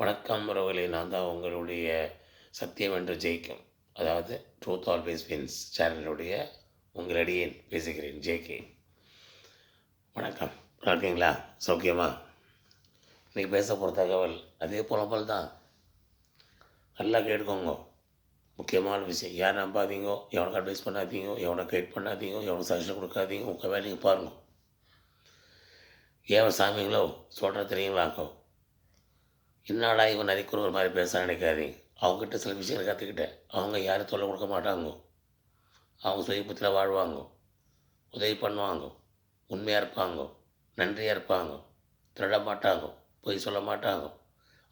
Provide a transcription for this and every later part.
வணக்கம் உறவுகளே நான் தான் உங்களுடைய சத்தியம் என்று ஜெயிக்கும். அதாவது ட்ரூத் ஆல்வேஸ் வின்ஸ் சேனலுடைய உங்களிடையே பேசுகிறேன் ஜேகே. வணக்கம். இருக்கீங்களா? சௌக்கியமா? இன்றைக்கி பேச போகிற தகவல் அதே புலம்பல் தான். நல்லா கேட்டுக்கோங்க. முக்கியமான விஷயம் யார் நம்பாதீங்க எவனுக்கு அட்வைஸ் பண்ணாதீங்க எவனை கைட் பண்ணாதீங்க எவனுக்கு சஜஷன் கொடுக்காதீங்க உங்கள் வேலைக்கு பாருங்க. ஏன் சாமிங்களோ சொல்கிற தெரியுங்களாக்கோ என்னடா இவன் நரிக்குற ஒரு மாதிரி பேச நினைக்காதீங்க அவங்ககிட்ட சில விஷயங்களை கற்றுக்கிட்டேன் அவங்க யாரும் தொல்லை கொடுக்க மாட்டாங்க. அவங்க சுயபுத்தில் வாழ்வாங்க. உதவி பண்ணுவாங்க. உண்மையாக இருப்பாங்க. நன்றியாக இருப்பாங்க. திருட மாட்டாங்க. பொய் சொல்ல மாட்டாங்க.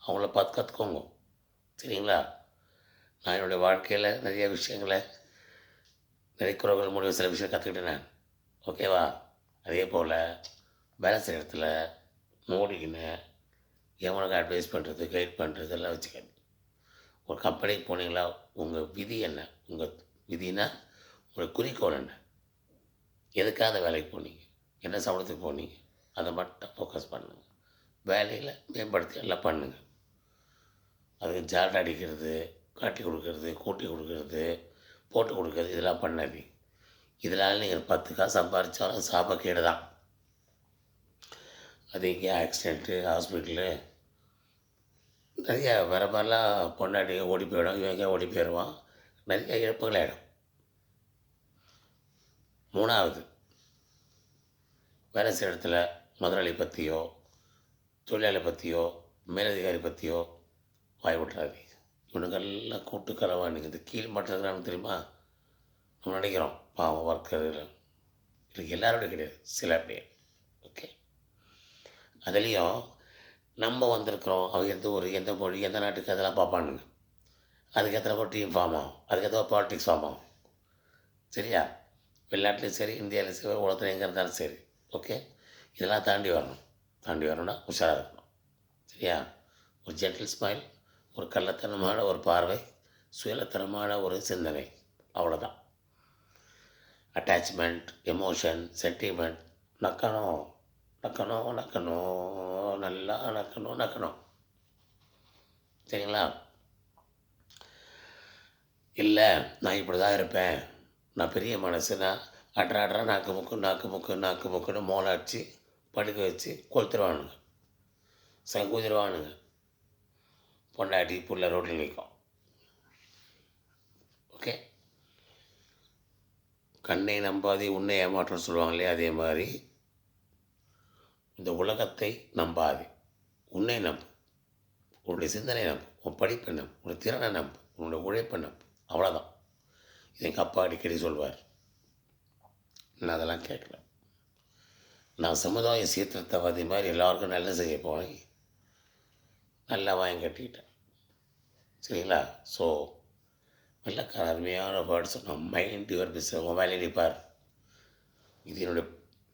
அவங்கள பார்த்து கற்றுக்கோங்க சரிங்களா? நான் என்னுடைய வாழ்க்கையில் நிறைய விஷயங்களை நிறைக்குறவர்கள் மூலியம் சில விஷயம் கற்றுக்கிட்டேன் நான். ஓகேவா? அதே போல் வேலை செய்கிற இடத்துல மூடிக்கின்னு எவனுக்கு அட்வைஸ் பண்ணுறது கைட் பண்ணுறது எல்லாம் வச்சுக்கணும் ஒரு கம்பெனிக்கு போனீங்களா உங்கள் விதி என்ன? உங்கள் விதினா உங்கள் குறிக்கோள் என்ன? எதுக்காக அந்த வேலைக்கு போனீங்க? என்ன சம்பளத்துக்கு போனீங்க? அதை மட்டும் ஃபோக்கஸ் பண்ணுங்கள் வேலையில் மேம்படுத்தி எல்லாம் பண்ணுங்கள் அதுக்கு ஜாட் அடிக்கிறது காட்டி கொடுக்கறது கூட்டி கொடுக்கறது போட்டு கொடுக்கறது இதெல்லாம் பண்ணாதீங்க. இதனால் நீங்கள் பத்து காசு சம்பாதிச்சாலும் சாபக்கேடு தான். அது இங்கே ஆக்சிடெண்ட்டு ஹாஸ்பிட்டலு நிறைய வேறு மாதிரிலாம் பொண்டாட்டி ஓடி போயிடும். இவங்க ஓடி போயிடுவான். நிறைய இழப்புகள் ஆகிடும் மூணாவது வேலை செய்கிற இடத்துல முதலாளி பற்றியோ தொழிலாளி பற்றியோ மேலதிகாரி பற்றியோ வாய் விட்றாதீங்க இவனுங்கெல்லாம் கூட்டு நீங்கள் இந்த கீழ் மட்டத்தில் தெரியுமா? நம்ம நினைக்கிறோம். பாவம் ஒர்க்கர்கள் இல்லை எல்லாரோட கிடையாது. சில பேர் ஓகே அதுலேயும் நம்ம வந்திருக்கிறோம். அவங்க எந்த ஊர் எந்த மொழி எந்த நாட்டுக்கு அதெல்லாம் பார்ப்பானுங்க. அதுக்கேற்ற ஒரு டீம் ஃபார்ம் ஆகும்? அதுக்கேற்ற ஒரு பாலிட்டிக்ஸ் ஃபார்ம் ஆகும்? சரியா? வெளிநாட்டிலையும் சரி இந்தியாவிலையும் சரி உலகத்தில் எங்கே இருந்தாலும் சரி. ஓகே இதெல்லாம் தாண்டி வரணும். தாண்டி வரணும்னா உஷாராக இருக்கணும். சரியா? ஒரு ஜென்டில் ஸ்மைல் ஒரு கள்ளத்தனமான ஒரு பார்வை சுயலத்தனமான ஒரு சிந்தனை. அவ்வளோதான் அட்டாச்மெண்ட் எமோஷன் சென்டிமெண்ட் நக்கணும் நக்கணும் நக்கணும் நல்லா நக்கணும் நக்கணும் சரிங்களா? இல்லை நான் இப்படி தான் இருப்பேன். நான் பெரிய மனசுனா அட்ரா அட்ரா நாக்கு முக்கு நாக்கு முக்கு நாக்கு முக்குன்னு மோளை அடித்து படுக்க வச்சு கொளுத்துருவானுங்க. சங்கூதிருவானுங்க. பொண்டாட்டி புள்ள ரோட்டில் நிற்கும் ஓகே? கண்ணை நம்பாதே உன்னை ஏமாற்றம் சொல்லுவாங்களே அதே மாதிரி இந்த உலகத்தை நம்பாதே. உன்னை நம்பு. உன்னுடைய சிந்தனை நம்பு. உன் படிப்பை நம்பு. உன்னுடைய திறனை நம்பு. உன்னுடைய உழைப்பை நம்பு. அவ்வளோதான் இது எங்கள் அப்பா அடிக்கடி சொல்வார். நான் அதெல்லாம் கேட்கல. நான் சமுதாய சீர்திருத்தவாதி மாதிரி எல்லாருக்கும் நல்ல செய்ய போய் நல்லா வாங்கி கட்டிக்கிட்டேன் சரிங்களா? ஸோ நல்ல அருமையான வேர்ட்ஸ் நான் மைண்ட் யுவர் பிஸ்னஸ் உன் வேலையை நிற்பார் இது என்னுடைய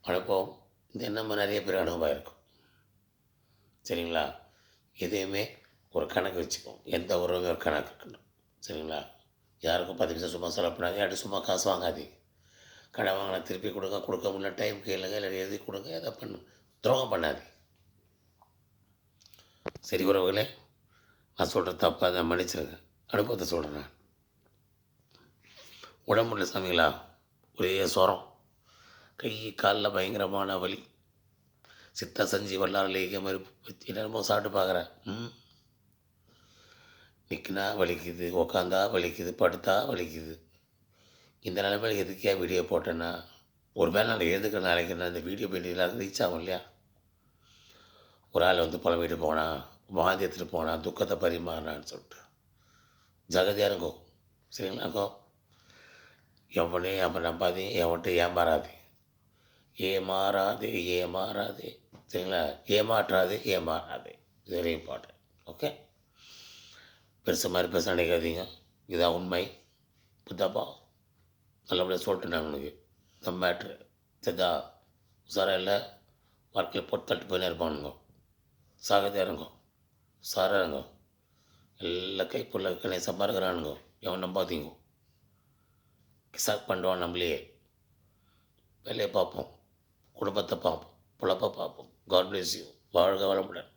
அனுபவம். இது நம்ம நிறைய பேர் அனுபவம் இருக்கும் சரிங்களா? எதையுமே ஒரு கணக்கு வச்சுக்கோம் எந்த உறவுமே ஒரு கணக்கு இருக்கணும் சரிங்களா? யாருக்கும் பத்து பைசா சும்மா செலவு பண்ணாது யார்ட்டும் சும்மா காசு வாங்காதீங்க. கடை வாங்கினா திருப்பி கொடுங்க. கொடுக்க முடியல டைம் கேளுங்க. இல்லை எழுதி கொடுங்க. எதை பண்ணு. துரோகம் பண்ணாதீங்க. சரி உறவுகளே நான் சொல்கிற தப்பாக தான் மன்னிச்சிருங்க. அனுபவத்தை சொல்கிறேன் நான். உடம்புல சாமிங்களா? ஒரே சொரம். கை காலில் பயங்கரமான வலி. சித்த செஞ்சு வல்லார லேகம் மாதிரி என்னமோ சாப்பிட்டு பார்க்குறேன் ம். நிற்கினா வலிக்குது உக்காந்தா வலிக்குது படுத்தா வலிக்குது. இந்த நிலைமையில் எதுக்கே வீடியோ போட்டேன்னா? ஒரு வேளை நான் எழுதுக்கிற நினைக்கிறேன் அந்த இந்த வீடியோ பெயிண்டிங் ரீச் ஆகும் இல்லையா? ஒரு ஆள் வந்து புலம்பிட்டு போனான் வாந்தி எடுத்துகிட்டு போனான் துக்கத்தை பரிமாறினான்னு சொல்லிட்டு. ஜகதியாக இருக்கும் சரிங்களாக்கோ எவனையும் அவன் நம்பாதே எவன்ட்டு ஏமாறாதே. ஏமாறாது ஏமாறாது. சரிங்களா? ஏமாற்றாது ஏமாறாது. இது வெரி இம்பார்ட்டன்ட் ஓகே பெருசு மாதிரி பேச நினைக்காதீங்க. இதான் உண்மை. புத்தப்பா நல்லபடியாக சொல்லிட்டேன் நான் உனக்கு இந்த மேட்ரு சரிதா? உசாரா இல்லை? வாழ்க்கையில் போட்டு தட்டு போயினே இருப்பானுங்க. சாகத்தை இறங்கும். சாரா இறங்கும். எல்லா கைப்புள்ள கணே சம்பாருக்கிறானுங்க எவன் நம்பாதீங்க. கிசாக் பண்ணுவான் நம்மளையே. வேலையை பார்ப்போம். குடும்பத்தை பார்ப்போம் பொழப்பை பார்ப்போம். காட் பிளேஸ் யூ வாழ்க வளமுடன்.